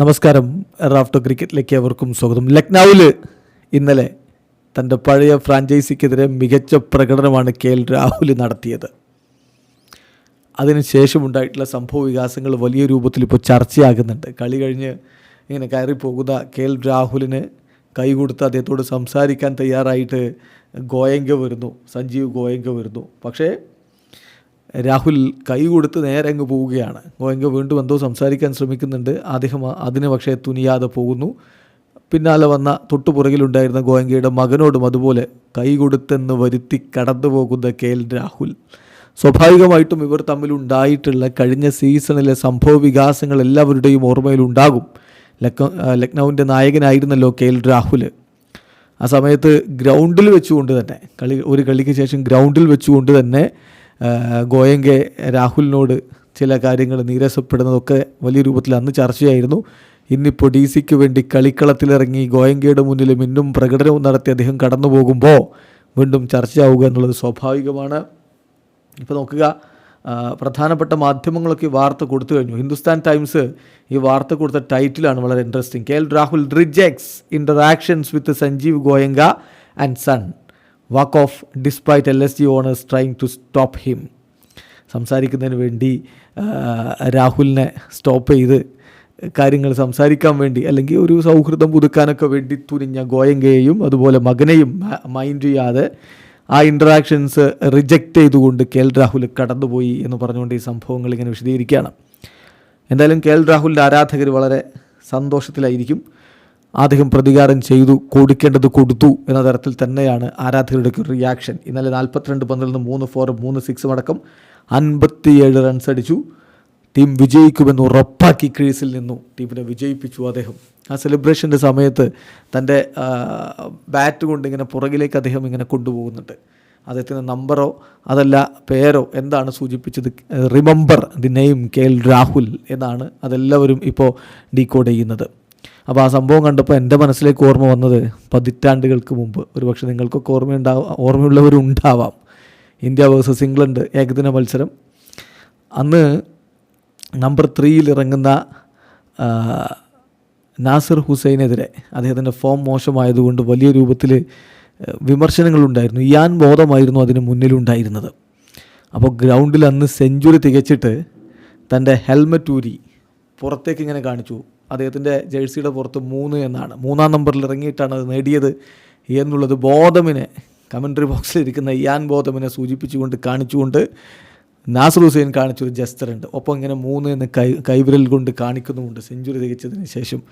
നമസ്കാരം. റാഫ്റ്റോ ക്രിക്കറ്റിലേക്ക് അവർക്കും സ്വാഗതം. ലക്നൌവിൽ ഇന്നലെ തന്റെ പഴയ ഫ്രാഞ്ചൈസിക്കെതിരെ മികച്ച പ്രകടനമാണ് കെ എൽ രാഹുൽ നടത്തിയത്. അതിനുശേഷം ഉണ്ടായിട്ടുള്ള സംഭവ വികാസങ്ങൾ വലിയ രൂപത്തിൽ ഇപ്പോൾ ചർച്ചയാകുന്നുണ്ട്. കളി കഴിഞ്ഞ് ഇങ്ങനെ കയറിപ്പോകുന്ന കെ എൽ രാഹുലിന് കൈ കൊടുത്ത് അദ്ദേഹത്തോട് സംസാരിക്കാൻ തയ്യാറായിട്ട് ഗോയങ്ക വരുന്നു. സഞ്ജീവ് ഗോയങ്ക വരുന്നു. പക്ഷേ രാഹുൽ കൈ കൊടുത്ത് നേരെ അങ്ങ് പോവുകയാണ്. ഗോയങ്ക വീണ്ടും എന്തോ സംസാരിക്കാൻ ശ്രമിക്കുന്നുണ്ട്. അദ്ദേഹം അതിന് പക്ഷേ തുനിയാതെ പോകുന്നു. പിന്നാലെ വന്ന തൊട്ടുപുറകിലുണ്ടായിരുന്ന ഗോയങ്കയുടെ മകനോടും അതുപോലെ കൈ കൊടുത്തെന്ന് വരുത്തി കടന്നു പോകുന്ന കെ എൽ രാഹുൽ. സ്വാഭാവികമായിട്ടും ഇവർ തമ്മിലുണ്ടായിട്ടുള്ള കഴിഞ്ഞ സീസണിലെ സംഭവ വികാസങ്ങൾ എല്ലാവരുടെയും ഓർമ്മയിലുണ്ടാകും ലക്ക ലക്നൌവിന്റെ നായകനായിരുന്നല്ലോ കെ എൽ രാഹുൽ. ആ സമയത്ത് ഗ്രൗണ്ടിൽ വെച്ചുകൊണ്ട് തന്നെ കളി ഒരു കളിക്ക് ശേഷം ഗ്രൗണ്ടിൽ വെച്ചുകൊണ്ട് തന്നെ ഗോയങ്കെ രാഹുലിനോട് ചില കാര്യങ്ങൾ നീരസപ്പെടുന്നതൊക്കെ വലിയ രൂപത്തിൽ അന്ന് ചർച്ചയായിരുന്നു. ഇന്നിപ്പോൾ ഡി സിക്ക് വേണ്ടി കളിക്കളത്തിലിറങ്ങി ഗോയങ്കയുടെ മുന്നിൽ മിന്നും പ്രകടനവും നടത്തി അദ്ദേഹം കടന്നു പോകുമ്പോൾ വീണ്ടും ചർച്ചയാവുക എന്നുള്ളത് സ്വാഭാവികമാണ്. ഇപ്പോൾ നോക്കുക പ്രധാനപ്പെട്ട മാധ്യമങ്ങളൊക്കെ വാർത്ത കൊടുത്തു കഴിഞ്ഞു. ഹിന്ദുസ്ഥാൻ ടൈംസ് ഈ വാർത്ത കൊടുത്ത ടൈറ്റിലാണ് വളരെ interesting K L Rahul rejects interactions with Sanjiv Goenka and son walk off despite L S G owners trying to stop him സംസാരിക്കുന്നതിന് വേണ്ടി രാഹുലിനെ സ്റ്റോപ്പ് ചെയ്ത് കാര്യങ്ങൾ സംസാരിക്കാൻ വേണ്ടി അല്ലെങ്കിൽ ഒരു സൗഹൃദം പുതുക്കാനൊക്കെ വേണ്ടി തുനിഞ്ഞ ഗോയങ്കയെയും അതുപോലെ മകനെയും മൈൻഡ് ചെയ്യാതെ ആ ഇൻട്രാക്ഷൻസ് റിജക്റ്റ് ചെയ്തുകൊണ്ട് കെ എൽ രാഹുൽ കടന്നുപോയി എന്ന് പറഞ്ഞുകൊണ്ട് ഈ സംഭവങ്ങൾ ഇങ്ങനെ വിശദീകരിക്കുകയാണ്. എന്തായാലും കെ എൽ രാഹുലിന്റെ ആരാധകർ വളരെ സന്തോഷത്തിലായിരിക്കും. അദ്ദേഹം പ്രതികാരം ചെയ്തു കൊടുക്കേണ്ടത് കൊടുത്തു എന്ന തരത്തിൽ തന്നെയാണ് ആരാധകരുടെ റിയാക്ഷൻ ഇന്നലെ നാൽപ്പത്തിരണ്ട് പന്തിൽ നിന്ന് മൂന്ന് ഫോറും മൂന്ന് സിക്സും അടക്കം അൻപത്തിയേഴ് റൺസ് അടിച്ചു. ടീം വിജയിക്കുമെന്ന് ഉറപ്പാക്കി ക്രീസിൽ നിന്നു. ടീമിനെ വിജയിപ്പിച്ചു അദ്ദേഹം. ആ സെലിബ്രേഷന്റെ സമയത്ത് തന്റെ ബാറ്റ് കൊണ്ട് ഇങ്ങനെ പുറകിലേക്ക് അദ്ദേഹം ഇങ്ങനെ കൊണ്ടുപോകുന്നുണ്ട്. അദ്ദേഹത്തിന്റെ നമ്പറോ അതല്ല പേരോ എന്താണ് സൂചിപ്പിച്ചത്? Remember the name K L Rahul എന്നാണ് അതെല്ലാവരും ഇപ്പോൾ ഡീകോഡ് ചെയ്യുന്നത്. അപ്പോൾ ആ സംഭവം കണ്ടപ്പോൾ എന്റെ മനസ്സിലേക്ക് ഓർമ്മ വന്നത് പതിറ്റാണ്ടുകൾക്ക് മുമ്പ്. ഒരുപക്ഷെ നിങ്ങൾക്കൊക്കെ ഓർമ്മയുണ്ടാവും ഓർമ്മയുള്ളവരുണ്ടാവാം. ഇന്ത്യ വേഴ്സസ് ഇംഗ്ലണ്ട് ഏകദിന മത്സരം. അന്ന് നമ്പർ ത്രീയിൽ ഇറങ്ങുന്ന നാസിർ ഹുസൈനെതിരെ അദ്ദേഹത്തിന്റെ ഫോം മോശമായതുകൊണ്ട് വലിയ രൂപത്തിൽ വിമർശനങ്ങളുണ്ടായിരുന്നു. ഇയാൻ ബോധമായിരുന്നു അതിന് മുന്നിലുണ്ടായിരുന്നത്. അപ്പോൾ ഗ്രൗണ്ടിൽ അന്ന് സെഞ്ചുറി തികച്ചിട്ട് തന്റെ ഹെൽമറ്റ് ഊരി പുറത്തേക്ക് ഇങ്ങനെ കാണിച്ചു. അദ്ദേഹത്തിന്റെ ജേഴ്സിയുടെ പുറത്ത് മൂന്ന് എന്നാണ്. മൂന്നാം നമ്പറിൽ ഇറങ്ങിയിട്ടാണ് അത് നേടിയത് എന്നുള്ളത് ബോധമിനെ കമൻട്രി ബോക്സിലിരിക്കുന്ന ഇയാൻ ബോധമിനെ സൂചിപ്പിച്ചുകൊണ്ട് കാണിച്ചുകൊണ്ട് നാസർ ഹുസൈൻ കാണിച്ചൊരു ജസ്റ്ററുണ്ട്. ഒപ്പം ഇങ്ങനെ മൂന്ന് എന്ന് കൈ കൈവിരൽ കൊണ്ട് കാണിക്കുന്നുമുണ്ട്. സെഞ്ചുറി തികച്ചതിന് ശേഷം.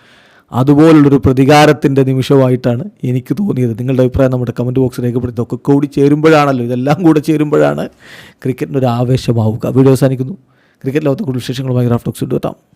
അതുപോലുള്ളൊരു പ്രതികാരത്തിന്റെ നിമിഷമായിട്ടാണ് എനിക്ക് തോന്നിയത്. നിങ്ങളുടെ അഭിപ്രായം നമ്മുടെ കമന്റ് ബോക്സിൽ രേഖപ്പെടുത്തി. ഒക്കെ കൂടി ചേരുമ്പോഴാണല്ലോ ഇതെല്ലാം കൂടെ ചേരുമ്പോഴാണ് ക്രിക്കറ്റിനൊരു ആവേശമാവുക. വീഡിയോ അവസാനിക്കുന്നു. ക്രിക്കറ്റ് ലോകത്തെ കൂടുതൽ വിശേഷങ്ങളുമായി ഗ്രാഫ്റ്റോക്സ് എത്താം.